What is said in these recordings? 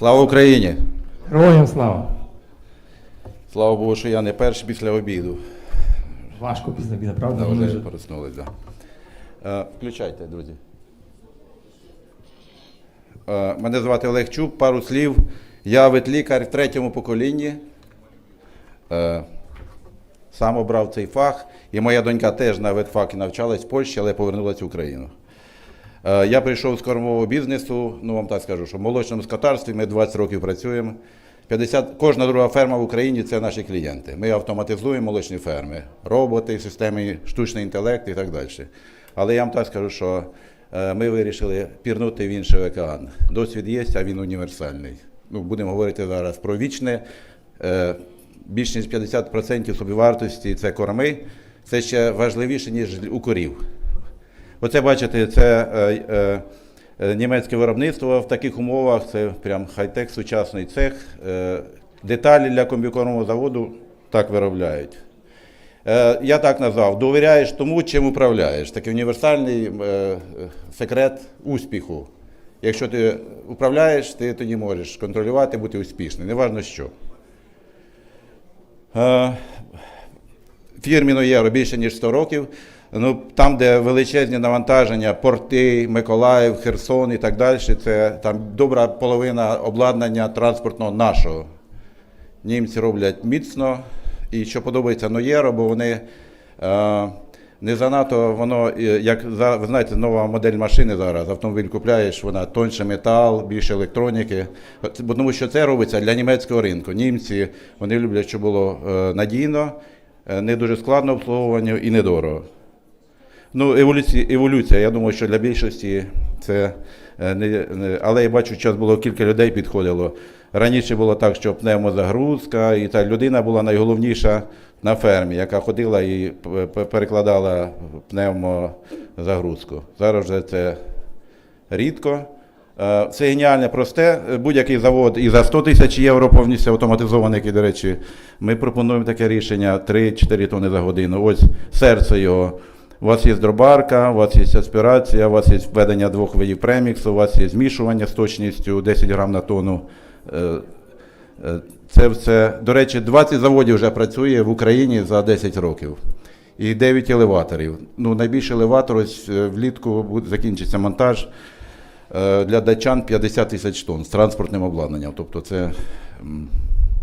Слава Україні! Героям слава! Слава Богу, що я не перший після обіду. Важко після біда, правда? Да, вже вже- проснулись, да. Е, Включайте, друзі. Е, Мене звати Олег Чуб, пару слів. Я ветлікар в третьому поколінні. Е, Сам обрав цей фах, і моя донька теж на ветфакі навчалась в Польщі, але повернулася в Україну. Е, Я прийшов з кормового бізнесу, ну вам так скажу, що в молочному скотарстві ми 20 років працюємо. 50, кожна друга ферма в Україні це наші клієнти. Ми автоматизуємо молочні ферми, роботи, системи штучний інтелект і так далі. Але я вам так скажу, що е, ми вирішили пірнути в інший океан. Досвід є, а він універсальний. Ну, будемо говорити зараз про вічне. Е, Більш ніж 50% собівартості це корми. Це ще важливіше, ніж у корів. Оце бачите, це е, е, е, німецьке виробництво в таких умовах. Це прям хай-тек, сучасний цех. Е, деталі для комбікормового заводу так виробляють. Е, я так назвав: довіряєш тому, чим управляєш. Такий універсальний е, е, секрет успіху. Якщо ти управляєш, ти тоді можеш контролювати, бути успішним, неважно що. Е, фірміно євро більше ніж 100 років. Ну, там, де величезні навантаження, порти, Миколаїв, Херсон і так далі, це там добра половина обладнання транспортного нашого. Німці роблять міцно. І що подобається Ноєро, бо вони е, не занадто воно, як ви знаєте, нова модель машини зараз. Автомобіль купляєш, вона тонше метал, більше електроніки. Бо Тому що це робиться для німецького ринку. Німці вони люблять, щоб було е, надійно, е, не дуже складно обслуговування і недорого. Ну, еволюція, еволюція. Я думаю, що для більшості це е, не, але я бачу, зараз було кілька людей підходило. Раніше було так, що пневмозагрузка, і та людина була найголовніша на фермі, яка ходила і перекладала пневмозагрузку. Зараз вже це рідко. Це геніальне, просте. Будь-який завод і за 100 тисяч євро повністю автоматизований, який, до речі, ми пропонуємо таке рішення 3-4 тонни за годину. Ось серце його. У вас є дробарка, у вас є аспірація, у вас є введення двох видів преміксу, у вас є змішування з точністю 10 грам на тонну. Е, е, Це все. До речі, 20 заводів вже працює в Україні за 10 років. І 9 елеваторів. Ну, найбільший елеватор ось е, влітку закінчиться монтаж. Для датчан 50 тисяч тонн з транспортним обладнанням. Тобто це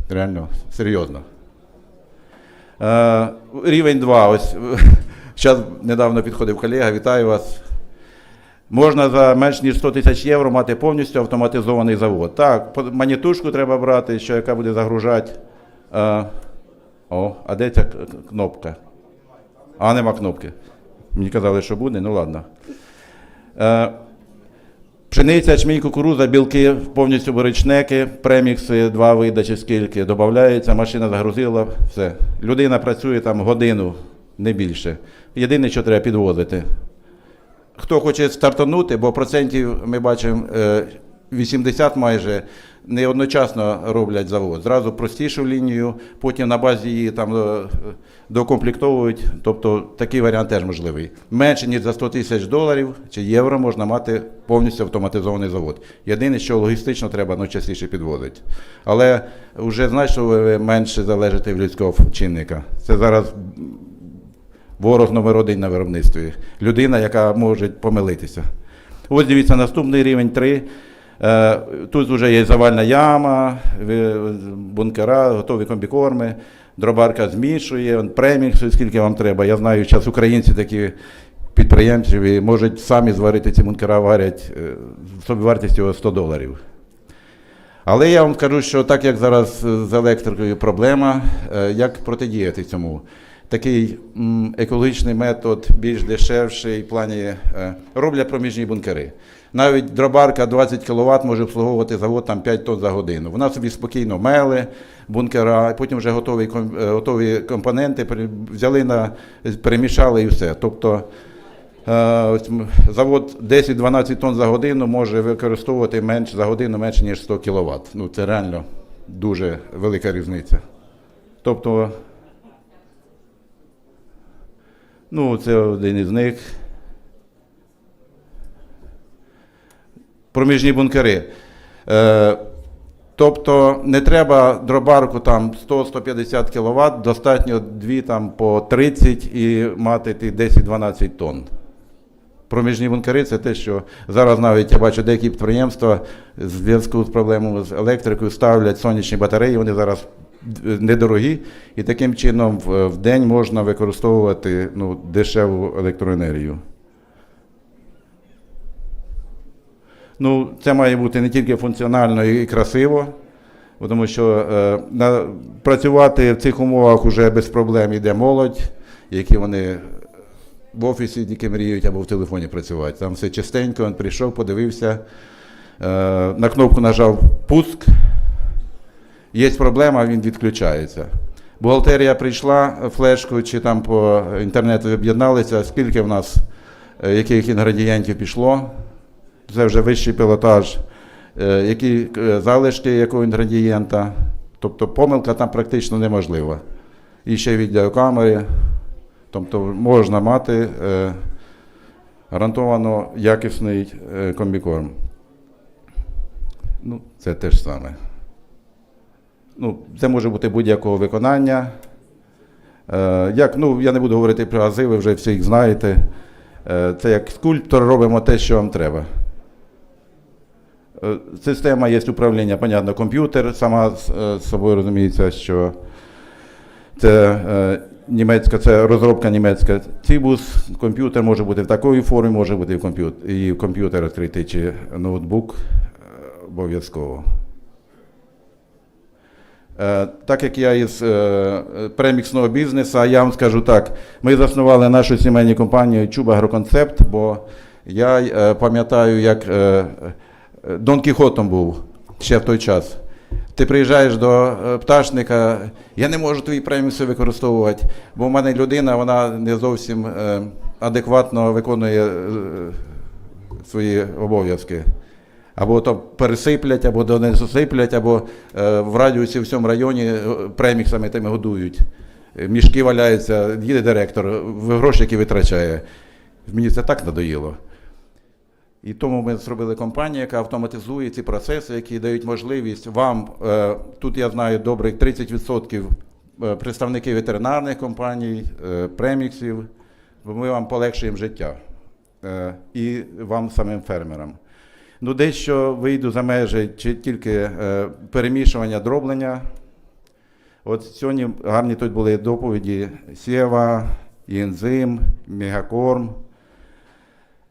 реально серйозно. Рівень 2. Ось зараз недавно підходив колега, вітаю вас. Можна за менш ніж 100 тисяч євро мати повністю автоматизований завод. Так, манітушку треба брати, що яка буде загружати. О, а де ця кнопка? А, нема кнопки. Мені казали, що буде, ну ладно. Е, Пшениця, ячмінь, кукуруза, білки, повністю боричнеки, премікси, два види чи скільки, додається, машина загрузила, все. Людина працює там годину, не більше. Єдине, що треба підвозити. Хто хоче стартанути, бо процентів ми бачимо е, 80 майже не одночасно роблять завод. Зразу простішу лінію, потім на базі її там е, докомплектовують. Тобто такий варіант теж можливий. Менше ніж за 100 тисяч доларів чи євро можна мати повністю автоматизований завод. Єдине, що логістично треба ну, частіше підвозити. Але вже значно ви менше залежите від людського чинника. Це зараз ворог номер один на виробництві. Людина, яка може помилитися. Ось дивіться, наступний рівень 3. Е, Тут вже є завальна яма, бункера, готові комбікорми, дробарка змішує, премікс, скільки вам треба. Я знаю, зараз українці такі підприємці можуть самі зварити ці бункера, варять е, собівартістю його 100 доларів. Але я вам скажу, що так як зараз з електрикою проблема, е, як протидіяти цьому? Такий екологічний метод, більш дешевший в плані е, роблять проміжні бункери. Навіть дробарка 20 кВт може обслуговувати завод там 5 тонн за годину. Вона собі спокійно мели бункера, потім вже готові, е, готові компоненти взяли на перемішали і все. Тобто Е, Завод 10-12 тонн за годину може використовувати менш, за годину менше, ніж 100 кВт. Ну, це реально дуже велика різниця. Тобто, ну, це один із них. Проміжні бункери. Е, Тобто не треба дробарку там 100-150 кВт, достатньо дві там по 30 і мати ті 10-12 тонн. Проміжні бункери це те, що зараз навіть я бачу деякі підприємства в зв'язку з проблемами з електрикою ставлять сонячні батареї, вони зараз недорогі, і таким чином в, день можна використовувати ну, дешеву електроенергію. Ну, це має бути не тільки функціонально і красиво, тому що е, на, працювати в цих умовах вже без проблем йде молодь, які вони в офісі тільки мріють або в телефоні працювати. Там все чистенько, він прийшов, подивився, е, на кнопку нажав пуск, є проблема, він відключається. Бухгалтерія прийшла флешку чи там по інтернету об'єдналися, скільки в нас е, яких інгредієнтів пішло. Це вже вищий пілотаж, е, які е, залишки якого інгредієнта. Тобто помилка там практично неможлива. І ще відеокамери. Тобто можна мати е, гарантовано якісний комбікорм. Ну, це те ж саме. Ну, це може бути будь-якого виконання. Е, як, ну, я не буду говорити про ази, ви вже всі їх знаєте. Е, це як скульптор робимо те, що вам треба. Е, Система є управління, понятно, комп'ютер, сама з е, собою розуміється, що це е, німецька, це розробка німецька. Цібус, комп'ютер може бути в такої формі, може бути і в комп'ютер, і комп'ютер відкритий, чи ноутбук е, обов'язково. Е, Так як я із е, преміксного бізнесу, я вам скажу так: ми заснували нашу сімейну компанію Чуба Агроконцепт, бо я е, пам'ятаю, як Дон Кіхотом був ще в той час. Ти приїжджаєш до пташника, я не можу твої премікси використовувати, бо в мене людина вона не зовсім адекватно виконує свої обов'язки. Або то пересиплять, або до не засиплять, або е, в радіусі в цьому районі е, преміксами тими годують. Е, Мішки валяються, їде директор, гроші, які витрачає. Мені це так надоїло. І тому ми зробили компанію, яка автоматизує ці процеси, які дають можливість вам, е, тут я знаю добрих 30% е, представники ветеринарних компаній, е, преміксів, бо ми вам полегшуємо життя е, і вам самим фермерам. Ну, дещо вийду за межі чи тільки е, перемішування дроблення. От сьогодні гарні тут були доповіді Сєва, Інзим, Мегакорм.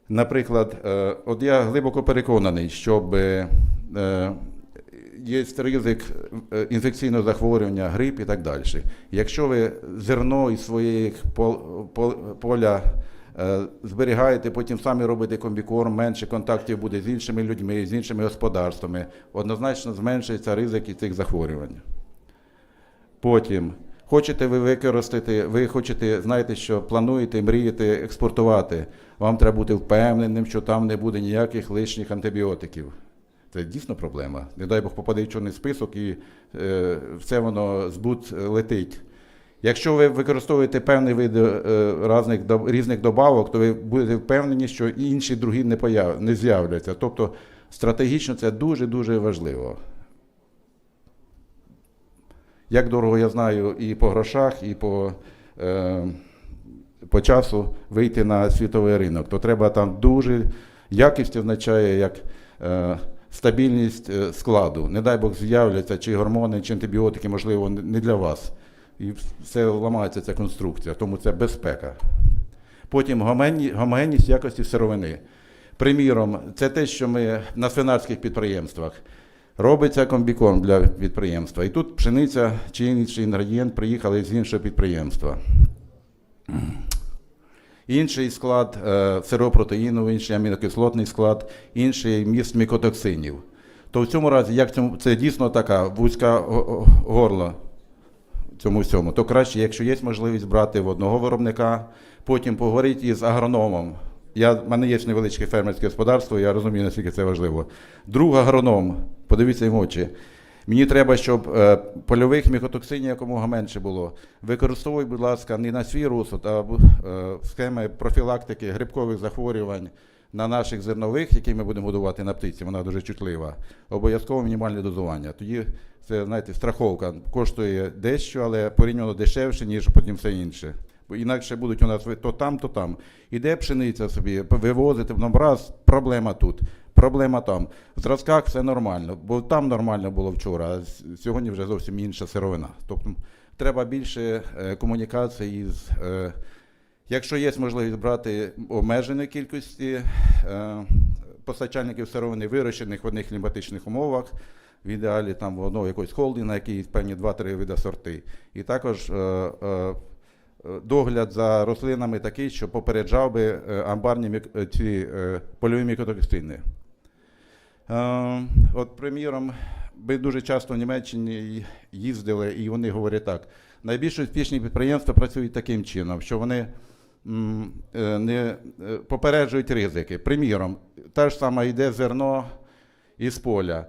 Наприклад, е, от я глибоко переконаний, що е, є ризик е, інфекційного захворювання, грип і так далі. Якщо ви зерно із своїх пол- пол- поля зберігаєте, потім самі робите комбікорм, менше контактів буде з іншими людьми, з іншими господарствами, однозначно зменшується ризик цих захворювань. Потім хочете ви використати, ви хочете, знаєте, що плануєте, мрієте експортувати. Вам треба бути впевненим, що там не буде ніяких лишніх антибіотиків. Це дійсно проблема. Не дай Бог попаде в чорний список і е, все воно збут е, летить. Якщо ви використовуєте певний вид е, різних, різних добавок, то ви будете впевнені, що інші другі не, появ, не з'являться. Тобто стратегічно це дуже-дуже важливо. Як дорого я знаю і по грошах, і по, е, по часу вийти на світовий ринок, то треба там дуже якість означає як е, стабільність е, складу. Не дай Бог з'являться чи гормони, чи антибіотики, можливо, не для вас. І все ламається ця конструкція, тому це безпека. Потім гомогенність якості сировини. Приміром, це те, що ми на свинарських підприємствах робиться комбікорм для підприємства. І тут пшениця чи інший інгредієнт приїхали з іншого підприємства. Інший склад е, сиропротеїну, інший амінокислотний склад, інший міст мікотоксинів. То в цьому разі, як цьому, це дійсно така вузька го- горло цьому всьому, то краще, якщо є можливість брати в одного виробника, потім поговорити із агрономом. Я, в мене є невеличке фермерське господарство, я розумію, наскільки це важливо. Друг агроном, подивіться їм очі. Мені треба, щоб е, польових мікотоксинів якомога менше було. Використовуй, будь ласка, не на свій розсуд, а е, схеми профілактики грибкових захворювань, на наших зернових, які ми будемо годувати на птиці, вона дуже чутлива, обов'язково мінімальне дозування. Тоді це, знаєте, страховка коштує дещо, але порівняно дешевше, ніж потім все інше. Бо інакше будуть у нас то там, то там. Іде пшениця собі, вивозити в раз, проблема тут, проблема там. В зразках все нормально, бо там нормально було вчора, а сьогодні вже зовсім інша сировина. Тобто треба більше е, комунікації з. Якщо є можливість брати обмеженої кількості е, постачальників сировини, вирощених в одних кліматичних умовах, в ідеалі там в одного якогось холдинга, який певні 2-3 види сорти. І також е, е, догляд за рослинами такий, що попереджав би амбарні ці польові мікотоксини. От, приміром, ми дуже часто в Німеччині їздили, і вони говорять так: найбільш успішні підприємства працюють таким чином, що вони не е, попереджують ризики. Приміром, те ж саме йде зерно із поля,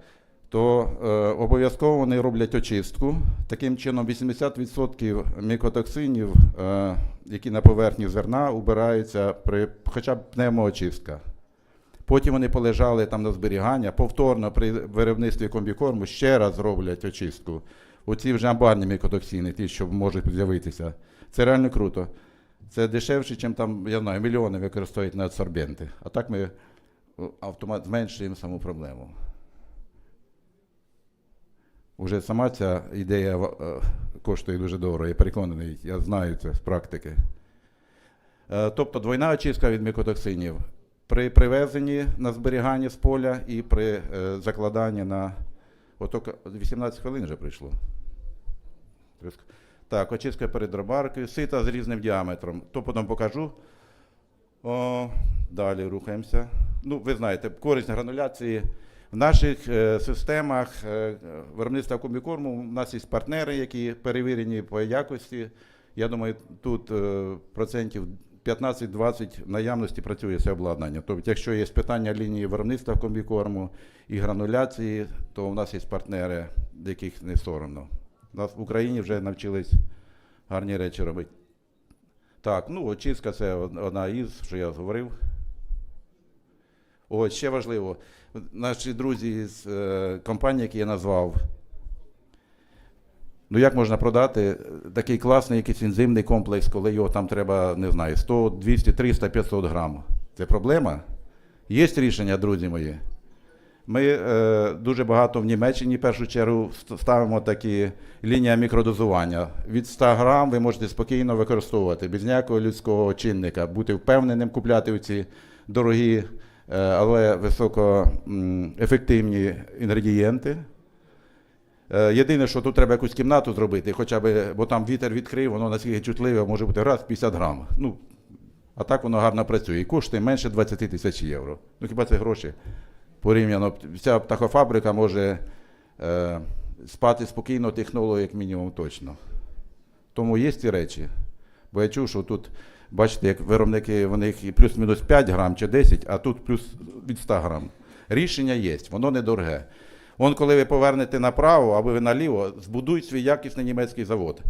то е, обов'язково вони роблять очистку. Таким чином, 80% мікотоксинів, е, які на поверхні зерна, убираються при хоча б пневмоочистка. Потім вони полежали там на зберігання, повторно при виробництві комбікорму ще раз роблять очистку. Оці вже амбарні мікотоксини, ті, що можуть з'явитися. Це реально круто. Це дешевше, ніж там, я знаю, мільйони використовують на адсорбенти. А так ми автомат зменшуємо саму проблему. Уже сама ця ідея е, коштує дуже дорого, я переконаний, я знаю це з практики. Е, Тобто двойна очистка від мікотоксинів при привезенні на зберігання з поля і при е, закладанні на. Ото 18 хвилин вже прийшло. Так, очистка перед дробаркою, сита з різним діаметром. То потім покажу. О, далі рухаємося. Ну, ви знаєте, користь грануляції. В наших е, системах е, виробництва комбікорму у нас є партнери, які перевірені по якості. Я думаю, тут е, процентів 15-20 наявності працює це обладнання. Тобто, якщо є питання лінії виробництва комбікорму і грануляції, то у нас є партнери, яких не соромно. Нас в Україні вже навчились гарні речі робити. Так, ну очистка це одна із, що я говорив. О, ще важливо. Наші друзі з е, компанії, які я назвав. Ну як можна продати е, такий класний якийсь ензимний комплекс, коли його там треба, не знаю, 100, 200, 300, 500 грам? Це проблема? Є рішення, друзі мої. Ми е, дуже багато в Німеччині в першу чергу ставимо такі лінії мікродозування. Від 100 грам ви можете спокійно використовувати без ніякого людського чинника, бути впевненим купляти ці дорогі, е, але високоефективні інгредієнти. Е, Єдине, що тут треба якусь кімнату зробити, хоча б, бо там вітер відкрив, воно наскільки чутливе, може бути раз 50 грам. Ну, а так воно гарно працює. І коштує менше 20 тисяч євро. Ну хіба це гроші? Порівняно, вся птахофабрика може е, спати спокійно технолог, як мінімум, точно. Тому є ці речі. Бо я чув, що тут, бачите, як виробники, в них плюс-мінус 5 грам чи 10, а тут плюс від 100 грам. Рішення є, воно недороге. Вон, коли ви повернете направо або ви наліво, збудують свій якісний німецький завод.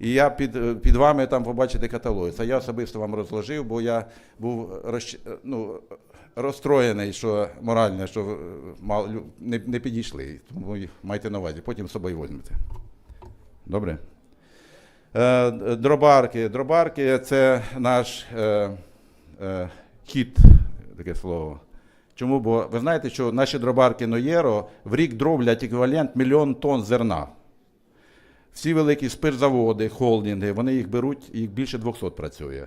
І я під, е, під вами там побачите каталог. Це я особисто вам розложив, бо я був розч... ну, розстроєний, що морально, що е, мал- не, не підійшли. Тому майте на увазі, потім з собою візьмете. Добре? Е, дробарки. Дробарки це наш е, е, хід, таке слово. Чому? Бо ви знаєте, що наші дробарки Ноєро в рік дроблять еквівалент мільйон тонн зерна. Всі великі спиртзаводи, холдинги, вони їх беруть, їх більше 200 працює.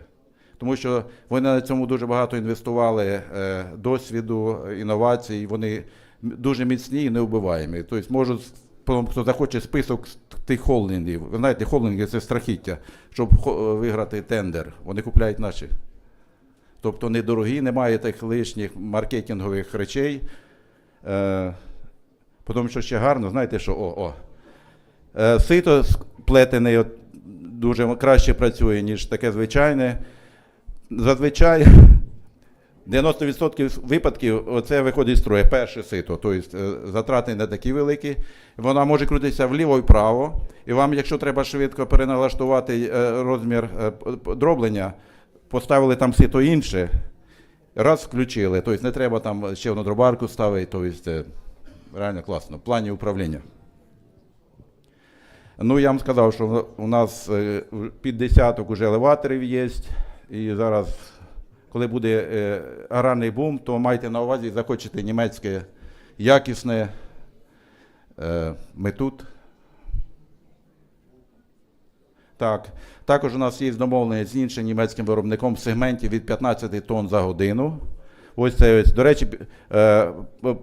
Тому що вони на цьому дуже багато інвестували е, досвіду, інновацій, вони дуже міцні і неубиваємі. Тобто можуть, хто захоче список тих холдингів. Ви знаєте, холдинги це страхіття, щоб виграти тендер. Вони купляють наші. Тобто недорогі, немає тих лишніх маркетингових речей. Е, тому що ще гарно, знаєте, що о, о. Е, сито с- плетене от, дуже краще працює, ніж таке звичайне. Зазвичай 90% випадків оце виходить з строю, перше сито. Тобто е, затрати не такі великі. Вона може крутитися вліво і вправо. І вам, якщо треба швидко переналаштувати е, розмір дроблення, поставили там сито інше. Раз включили, тобто не треба там ще одну дробарку ставити, тобто реально класно. В плані управління. Ну, я вам сказав, що у нас е, під десяток уже елеваторів є. І зараз, коли буде е, аграрний бум, то майте на увазі, захочете німецьке якісне. Е, Ми тут. Так. Також у нас є домовлення з іншим німецьким виробником в сегменті від 15 тонн за годину. Ось це, ось, до речі, е,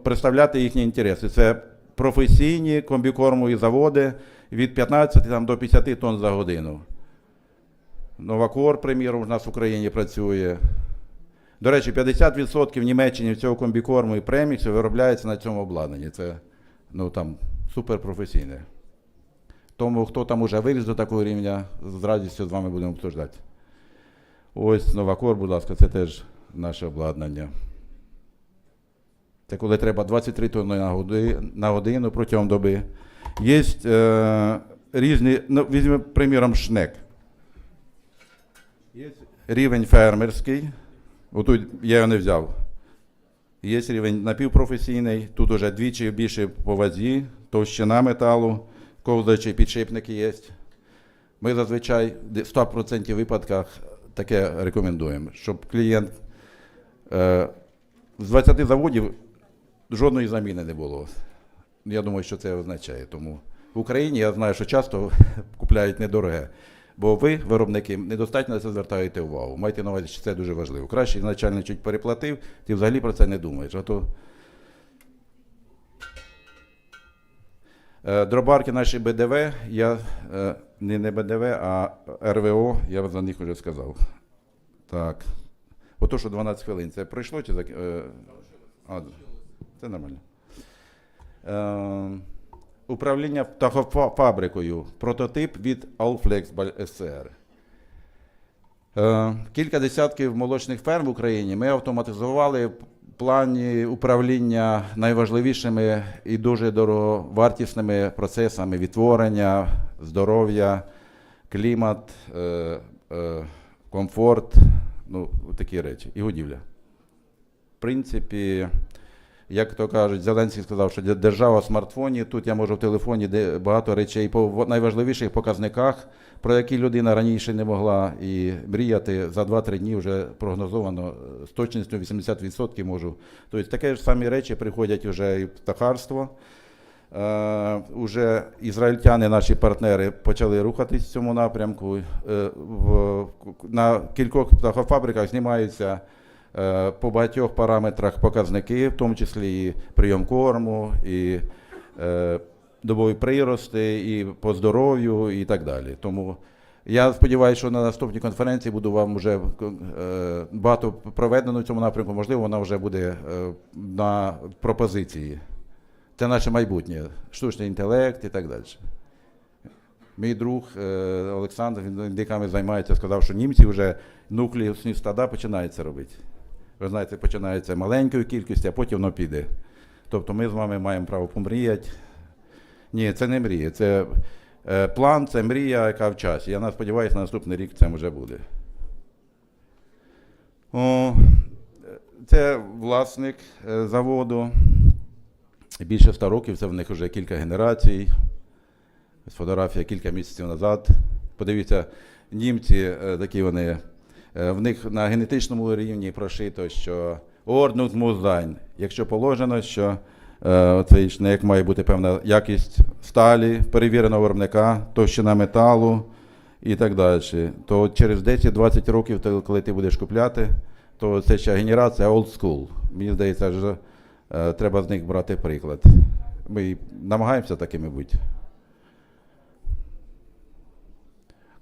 представляти їхні інтереси. Це професійні комбікормові заводи від 15 там, до 50 тонн за годину. Новакор, приміром, у нас в Україні працює. До речі, 50% в Німеччині цього комбікорму і преміксу виробляється на цьому обладнанні. Це ну, там, суперпрофесійне. Тому хто там уже виріс до такого рівня, з радістю з вами будемо обсуждати. Ось Новакор, будь ласка, це теж наше обладнання. Це коли треба 23 тонни на годину протягом доби. Є е, різні, ну, візьмемо, приміром, шнек. Є рівень фермерський. Отут я його не взяв. Є рівень напівпрофесійний, тут уже двічі більше по вазі, товщина металу, ковзаючі підшипники є. Ми зазвичай в 100% випадках таке рекомендуємо, щоб клієнт е, з 20 заводів жодної заміни не було. Я думаю, що це означає. Тому в Україні я знаю, що часто купляють недороге. Бо ви, виробники, недостатньо на це звертаєте увагу. Майте на увазі, що це дуже важливо. Краще ізначально чуть переплатив, ти взагалі про це не думаєш. А то Е, Дробарки наші БДВ, я е, не, не БДВ, а РВО, я за них вже сказав. Так. Ото, що 12 хвилин, це пройшло чи зак... е, це нормально. Е, управління птахофабрикою. Прототип від Allflex SCR. Е, Кілька десятків молочних ферм в Україні ми автоматизували в плані управління найважливішими і дуже дороговартісними процесами відтворення, здоров'я, клімат, е, комфорт, ну, такі речі, і годівля. В принципі, як то кажуть, Зеленський сказав, що держава в смартфоні. Тут я можу в телефоні багато речей по найважливіших показниках, про які людина раніше не могла і мріяти за 2-3 дні вже прогнозовано е, з точністю 80% можу. Тобто такі ж самі речі приходять вже і в птахарство. Е, уже ізраїльтяни, наші партнери, почали рухатись в цьому напрямку. Е, в, на кількох птахофабриках знімаються по багатьох параметрах показники, в тому числі і прийом корму, і е, добові прирости, і по здоров'ю, і так далі. Тому я сподіваюся, що на наступній конференції буду вам вже е, багато проведено в цьому напрямку. Можливо, вона вже буде е, на пропозиції. Це наше майбутнє, штучний інтелект і так далі. Мій друг е, Олександр, він індиками займається, сказав, що німці вже нуклеусні стада починають це робити. Ви знаєте, починається маленькою кількістю, а потім воно піде. Тобто ми з вами маємо право помріяти. Ні, це не мрія. Це е, план, це мрія, яка в часі. Я сподіваюся, на наступний рік це вже буде. О, це власник е, заводу. Більше 100 років, це в них вже кілька генерацій. Фотографія кілька місяців назад. Подивіться, німці е, такі вони. Е, В них на генетичному рівні прошито, що Ordnung muss. Якщо положено, що е, цей шнек має бути певна якість сталі, перевіреного виробника, товщина металу і так далі. То через 10-20 років, коли ти будеш купляти, то це ще генерація old school. Мені здається, що е, треба з них брати приклад. Ми намагаємося такими бути.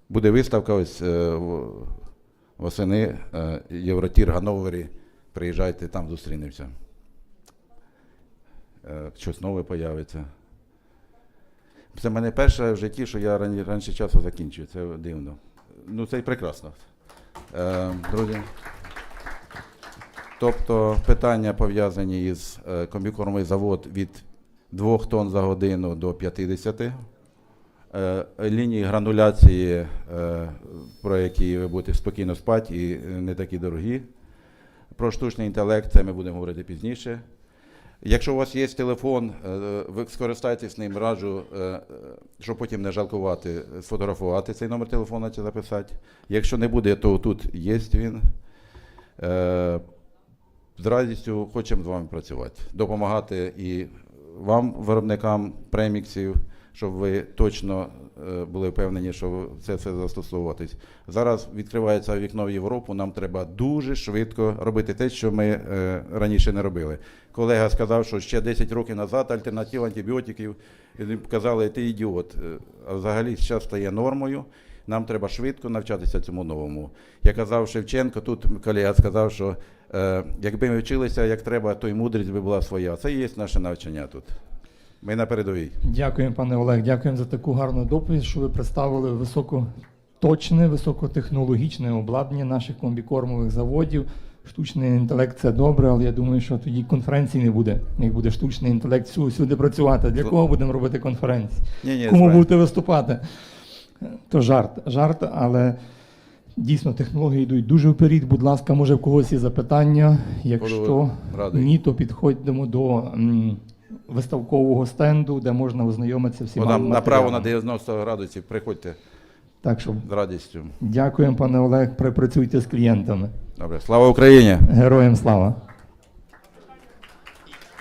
Буде виставка ось восени е, Євротір Ганновері. Приїжджайте, там зустрінемося. Е, Щось нове появиться. Це мене перше в житті, що я раніше часу закінчую. Це дивно. Ну, це і прекрасно. Е, Друзі. Тобто питання пов'язані із комбікормовий завод від 2 тонн за годину до 50. Е, Лінії грануляції, е, про які ви будете спокійно спати і не такі дорогі. Про штучний інтелект це ми будемо говорити пізніше. Якщо у вас є телефон, е, ви скористайтесь ним, раджу, щоб потім не жалкувати, сфотографувати цей номер телефона чи записати. Якщо не буде, то тут є він. З радістю хочемо з вами працювати, допомагати і вам, виробникам преміксів, щоб ви точно е, були впевнені, що це все застосовуватись. Зараз відкривається вікно в Європу. Нам треба дуже швидко робити те, що ми е, раніше не робили. Колега сказав, що ще 10 років назад альтернатив антибіотиків казали, ти ідіот. Е, А взагалі зараз стає нормою. Нам треба швидко навчатися цьому новому. Я казав Шевченко, тут колега сказав, що е, якби ми вчилися як треба, то й мудрість би була своя. Це і є наше навчання тут. Ми на передовій. Дякуємо, пане Олег, дякуємо за таку гарну доповідь, що ви представили високоточне, високотехнологічне обладнання наших комбікормових заводів. Штучний інтелект це добре, але я думаю, що тоді конференції не буде. Як буде штучний інтелект всюди працювати. Для кого будемо робити конференції? Ні, ні, Кому справді. будете виступати? То жарт, жарт, але дійсно технології йдуть дуже вперед. Будь ласка, може в когось є запитання. Якщо Буду ні, то підходимо до виставкового стенду, де можна ознайомитися всіма Вона направо на 90 градусів. Приходьте Так що з радістю. дякуємо, пане Олег. Припрацюйте з клієнтами. Добре, слава Україні! Героям слава.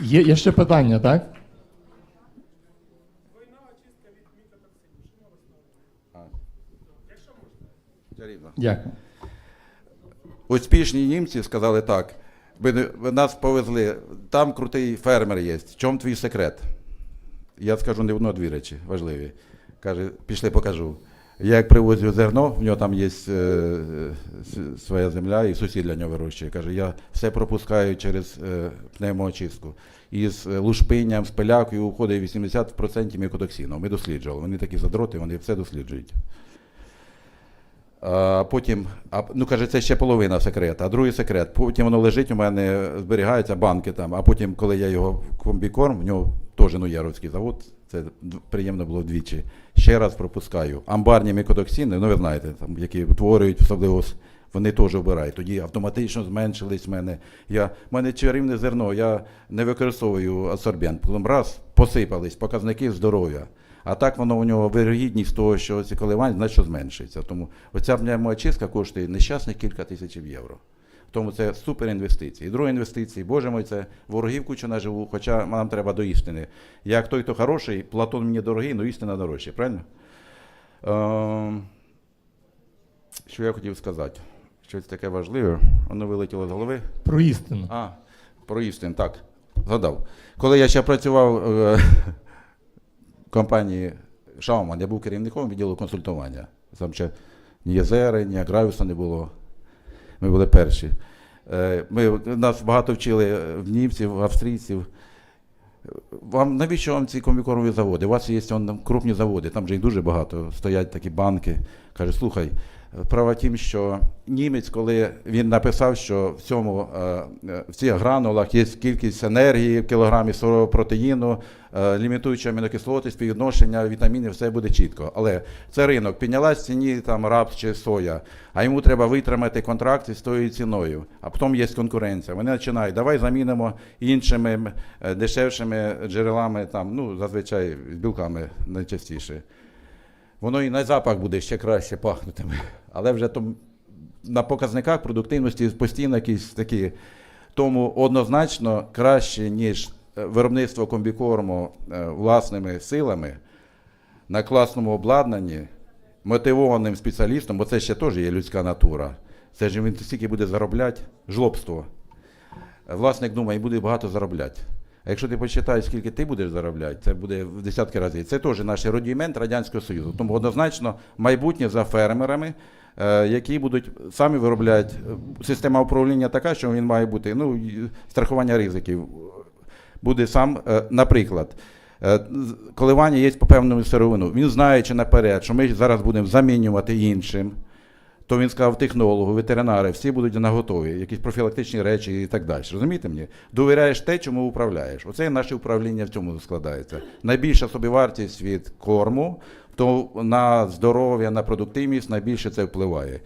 Є, є ще питання, так? Дякую. Успішні німці сказали так. Ви, нас повезли, там крутий фермер є. В чому твій секрет? Я скажу не одно дві речі важливі. Каже, пішли покажу. Я як привозю зерно, в нього там є е, своя земля, і сусід для нього вирощує. Каже, я все пропускаю через е, пневмоочистку. І з е, лушпинням, з пилякою уходить 80% мікотоксину. Ми досліджували. Вони такі задроти, вони все досліджують. Потім, ну каже, це ще половина секрета. А другий секрет. Потім воно лежить у мене, зберігається банки там. А потім, коли я його комбікорм, в нього теж нуяровський завод, це приємно було вдвічі. Ще раз пропускаю. Амбарні мікотоксини, ну ви знаєте, там, які утворюють особливо. Вони теж вбирають. Тоді автоматично зменшились в мене. Я, в мене чарівне зерно, я не використовую асорбент. Потім раз посипались показники здоров'я. А так воно у нього вирогідність того, що ці коливання значно зменшується. Тому оця пневмоочистка коштує нещасних кілька тисяч євро. Тому це супер інвестиції. І друга інвестиція, боже мой, це ворогів куча наживу, хоча нам треба до істини. Як той, хто хороший, Платон мені дорогий, але істина дорожча, правильно? Ем, що я хотів сказати? Щось таке важливе, воно вилетіло з голови. Про істину. А, про істин, так. Згадав. Коли я ще працював е, компанії Шауман, я був керівником відділу консультування. Там ще ні Єзери, ні Агравіуса не було. Ми були перші. Е, Ми, нас багато вчили в німців, австрійців. Вам навіщо вам ці комікорові заводи? У вас є он, крупні заводи, там же їх дуже багато, стоять такі банки. Каже, слухай, Справа тім, що німець, коли він написав, що в цьому е, е, в цих гранулах є кількість енергії в кілограмі сирого протеїну, е, лімітуючі амінокислоти, співвідношення вітамінів, все буде чітко. Але це ринок, піднялась ціні там рапс чи соя, а йому треба витримати контракт із тою ціною. А потім є конкуренція. Вони починають, давай замінимо іншими дешевшими джерелами, там, ну, зазвичай з білками найчастіше воно і на запах буде ще краще пахнутиме. Але вже там на показниках продуктивності постійно якісь такі. Тому однозначно краще, ніж е, виробництво комбікорму е, власними силами на класному обладнанні, мотивованим спеціалістом, бо це ще теж є людська натура. Це ж він стільки буде заробляти, жлобство. Власник думає, буде багато заробляти. А якщо ти почитаєш, скільки ти будеш заробляти, це буде в десятки разів. Це теж наш рудімент Радянського Союзу. Тому однозначно майбутнє за фермерами, е, які будуть самі виробляти. Е, Система управління така, що він має бути ну, страхування ризиків. Буде сам, е, наприклад, коливання є по певному сировину. Він знаючи наперед, що ми зараз будемо замінювати іншим. То він сказав технологу, ветеринари, всі будуть наготові, якісь профілактичні речі і так далі. Розумієте мені? Довіряєш те, чому управляєш. Оце наше управління в цьому складається. Найбільша собівартість від корму, то на здоров'я, на продуктивність найбільше це впливає.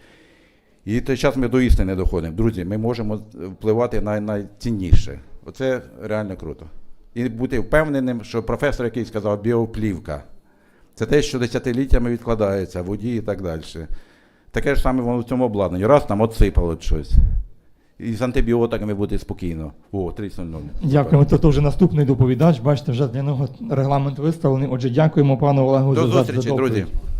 І той час ми до істини доходимо. Друзі, ми можемо впливати на найцінніше. Оце реально круто. І бути впевненим, що професор, який сказав, біоплівка. Це те, що десятиліттями відкладається, в воді і так далі. Таке ж саме воно в цьому обладнанні. Раз там отсипало щось. І з антибіотиками буде спокійно. О, 3.00. Дякуємо. Це вже наступний доповідач. Бачите, вже для нього регламент виставлений. Отже, дякуємо пану Олегу До за, за зустрічі, доповідь. друзі.